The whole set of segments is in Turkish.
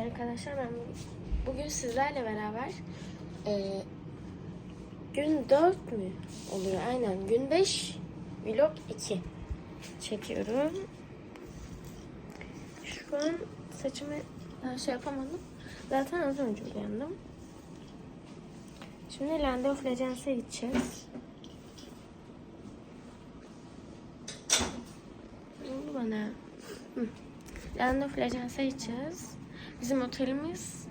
arkadaşlar. Ben bugün sizlerle beraber e, gün 4 mü oluyor? Aynen. Gün 5 vlog 2 çekiyorum. Şu an saçımı daha şey yapamadım. Zaten az önce uyandım. Şimdi Land of Legends'e gideceğiz. Ne bana? Land of Legends'e gideceğiz. Bizim otelimiz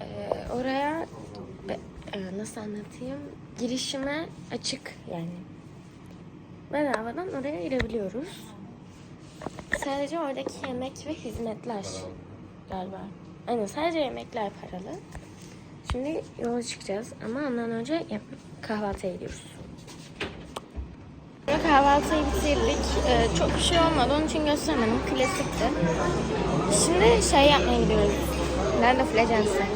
e, oraya be- e, nasıl anlatayım? Girişime açık yani. Bedavadan oraya girebiliyoruz. Sadece oradaki yemek ve hizmetler galiba. Aynen sadece yemekler paralı. Şimdi yola çıkacağız ama ondan önce kahvaltıya gidiyoruz. Kahvaltıyı bitirdik. Ee, çok bir şey olmadı. Onun için göstermedim. Klasikti. Şimdi şey yapmaya gidiyoruz. Land of Legends'e.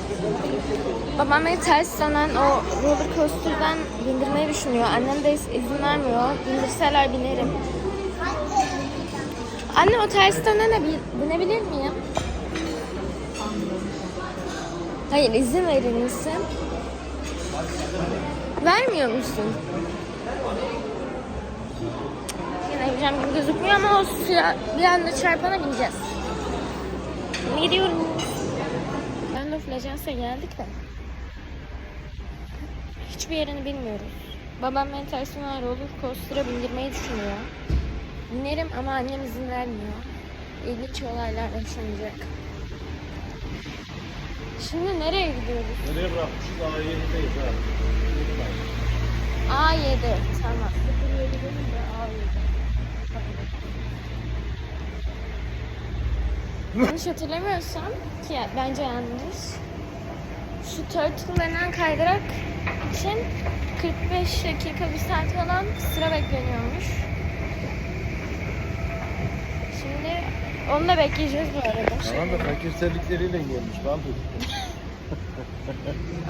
Babam beni ters dönen o roller coaster'dan bindirmeyi düşünüyor. Annem de iz- izin vermiyor. Bindirseler binerim. Anne o ters dönene bi- binebilir miyim? Hayır izin verir misin? Vermiyor musun? Yine gibi gözükmüyor ama o suya bir anda çarpana bineceğiz. Şimdi gidiyoruz. Land of Legends'e geldik de. Hiçbir yerini bilmiyoruz. Babam beni tersine roller coaster'a bindirmeyi düşünüyor. Binerim ama annem izin vermiyor. İlginç olaylar yaşanacak. Şimdi nereye gidiyoruz? Nereye bırakmışız? A7'deyiz ha. A7. Tamam. Yanlış hatırlamıyorsam ki ya- bence yanlış. Şu Turtle denen kaydırak için 45 dakika bir saat falan sıra bekleniyormuş. Şimdi onu da bekleyeceğiz bu arada. Tamam da fakir sevdikleriyle gelmiş lan bu.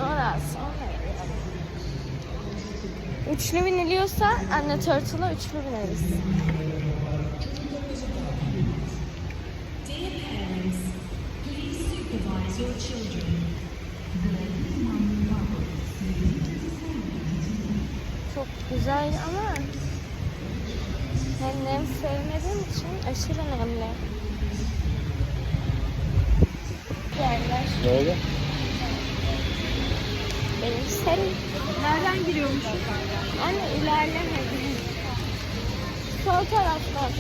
Ondan sonra Üçlü biniliyorsa anne Turtle'a üçlü bineriz. Çok güzel ama ben nem sevmediğim için aşırı nemli. Yerler Ne oldu? benim serim. Nereden giriyormuş? Anne ilerlemedi. Sol taraftan.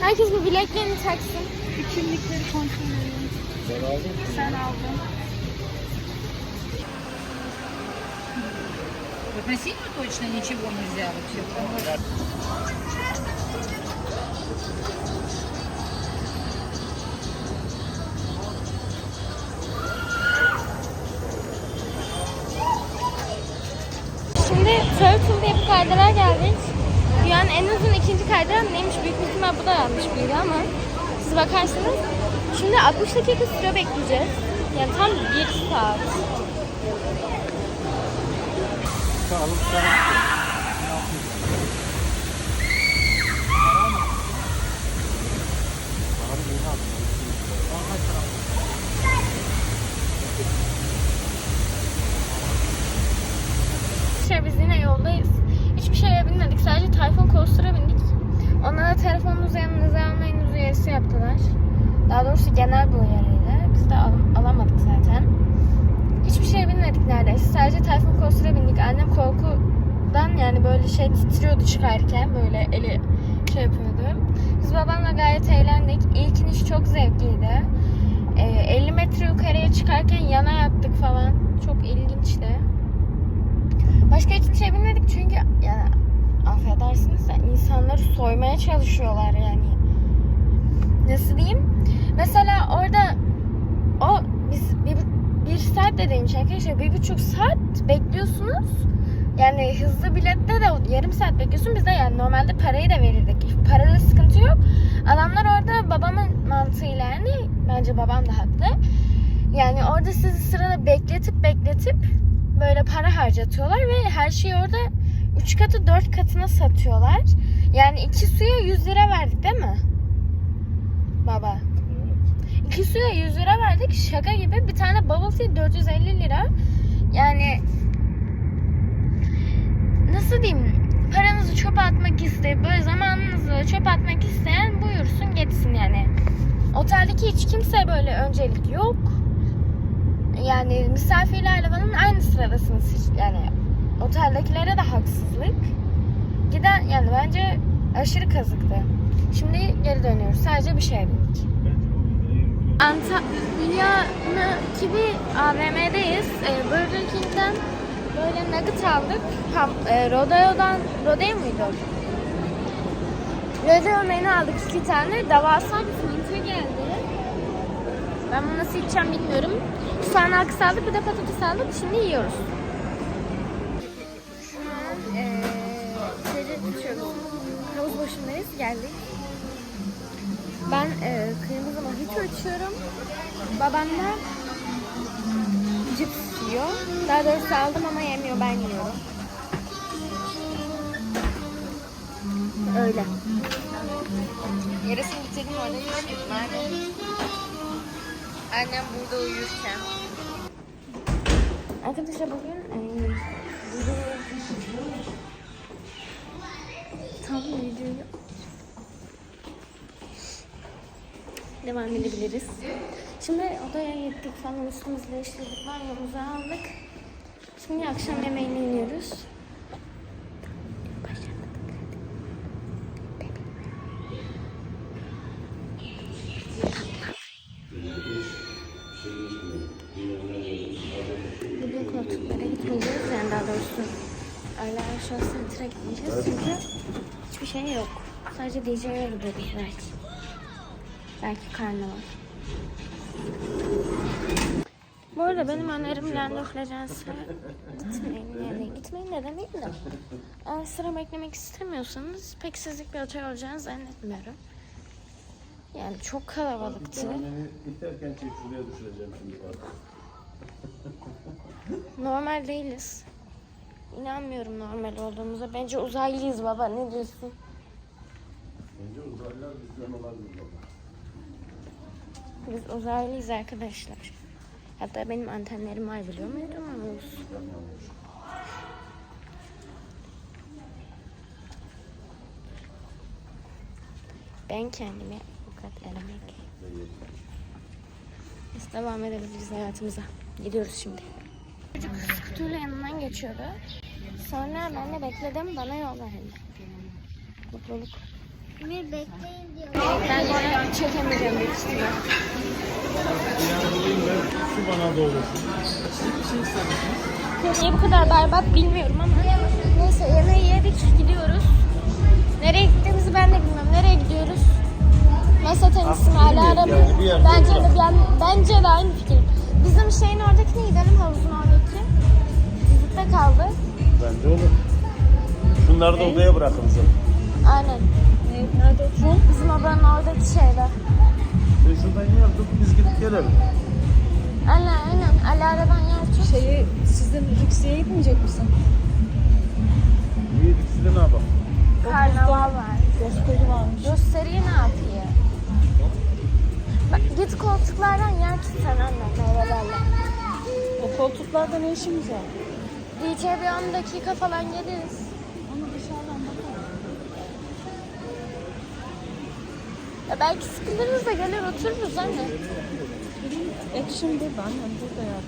Herkes bu bileklerini taksın. Bir kimlikleri kontrol edelim. Sen aldın mı? Sen aldın. Относительно точно ничего нельзя вообще. Kaydırağa geldik. Dünyanın en uzun ikinci kaydırağı neymiş büyük ihtimal bu da yanlış bilgi ama siz bakarsınız. Şimdi 60 dakika süre bekleyeceğiz. Yani tam bir saat. Alıp sana Şey biz yine yoldayız. Hiçbir şeye binmedik. Sadece Tayfun Coaster'a bindik. Da telefonunuzu yanınıza almayınız uyarısı yaptılar. Daha doğrusu genel bir uyarıydı. Biz de al- alamadık zaten. Hiçbir şeye binmedik neredeyse. Sadece Tayfun Coaster'a bindik. Annem korkudan yani böyle şey titriyordu çıkarken. Böyle eli şey yapıyordu. Biz babamla gayet eğlendik. İlk iniş çok zevkliydi. Ee, 50 metre yukarıya çıkarken yana yattık falan. Çok ilginçti. Başka hiçbir şey bilmedik çünkü yani affedersiniz de insanları soymaya çalışıyorlar yani. Nasıl diyeyim? Mesela orada o biz bir, bir saat dediğim şey arkadaşlar bir buçuk saat bekliyorsunuz. Yani hızlı bilette de yarım saat bekliyorsun. Biz de yani normalde parayı da verirdik. Parada sıkıntı yok. Adamlar orada babamın mantığıyla yani bence babam da haklı. Yani orada sizi sırada bekletip bekletip böyle para harcatıyorlar ve her şeyi orada 3 katı 4 katına satıyorlar. Yani iki suya 100 lira verdik değil mi? Baba. iki suya 100 lira verdik. Şaka gibi. Bir tane bubble tea 450 lira. Yani nasıl diyeyim? Paranızı çöpe atmak isteyip böyle zamanınızı çöpe atmak isteyen buyursun geçsin yani. Oteldeki hiç kimse böyle öncelik yok. Yani misafirlerle falan aynı sıradasınız hiç yani. Oteldekilere de haksızlık. Giden yani bence aşırı kazıktı. Şimdi geri dönüyoruz. Sadece bir şey bindik. Antalya'daki bir AVM'deyiz. Ee, Burger King'den böyle nugget aldık. Ham, e, Rodeo'dan, Rodeo muydu? Rodeo menü aldık iki tane. Devasa bir fanta geldi. Ben bunu nasıl içeceğim bilmiyorum. Tane akıs aldık bir de patates aldık. Şimdi yiyoruz. Geldik. Ben eee kırmızı mojito içiyorum. Babam da cips yiyor. Daha doğrusu aldım ama yemiyor. Ben yiyorum. Öyle. Yarısını bitirdim orada. Nerede? Annem burada uyurken. Arkadaşlar bugün e, video tam videoyu devam edebiliriz. Şimdi odaya gittik falan üstümüzü değiştirdik, banyomuzu aldık. Şimdi akşam yemeğini yiyoruz. Bugün koltuklara gitmeyeceğiz yani daha öyle sentre gitmeyeceğiz çünkü hiçbir şey yok. Sadece DJ'ye gidiyoruz belki. Belki karnaval. Bu arada benim önerim Landorf Legends'e gitmeyin yani gitmeyin de demeyeyim de eğer sıra beklemek istemiyorsanız pek sizlik bir otel olacağını zannetmiyorum. Yani çok kalabalıktı. İterken çek şuraya düşüreceğim şimdi bak. Normal değiliz. İnanmıyorum normal olduğumuza. Bence uzaylıyız baba. Ne diyorsun? Bence uzaylılar bizden olabilir baba. Biz uzaylıyız arkadaşlar. Hatta benim antenlerim var biliyor muydun? Anlıyorsun. Ben kendimi kadar elemek. Biz devam edebiliriz hayatımıza. Gidiyoruz şimdi. Çocuk skuterle yanından geçiyordu. Sonra ben de bekledim. Bana yol verdi. Mutluluk. Bir bekleyin diyor. Ben yine çekemeyeceğim büyük ihtimal. Yani ben şu bana doğru. Niye bu kadar berbat bilmiyorum ama neyse yemeği yedik gidiyoruz. Nereye gittiğimizi ben de bilmiyorum. Nereye gidiyoruz? Masa tenisi mi? Aslında Alara bilmiyorum yani, bir Bence de, ben, bence de aynı fikir. Bizim şeyin oradaki ne gidelim? Havuzun oradaki. Bizlikte kaldı. Bence olur. Şunları da odaya bırakın. Aynen. Nerede oturuyor? Bizim odanın oradaki şeyde. Ve şuradan yardım biz gidip gelelim. Aynen aynen. Alara'dan yer tut. Şeyi sizin Ruksiye'ye gitmeyecek misin? İyi ikisi de ne yapalım? Karnaval var. Gösteri varmış. Gösteriyi ne yapayım? Bak git koltuklardan yer tut sen anne meyvelerle. O koltuklarda ne işimiz var? DJ bir 10 dakika falan geliriz. Onu dışarıdan bakalım. Ya belki sıkılırız da gelir otururuz anne. Action buradan hem burada yer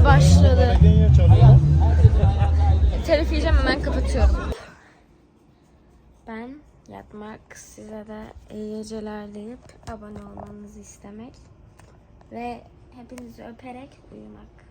çalmaya başladı. Telif yiyeceğim hemen kapatıyorum. Ben yatmak, size de iyi geceler deyip abone olmanızı istemek ve hepinizi öperek uyumak.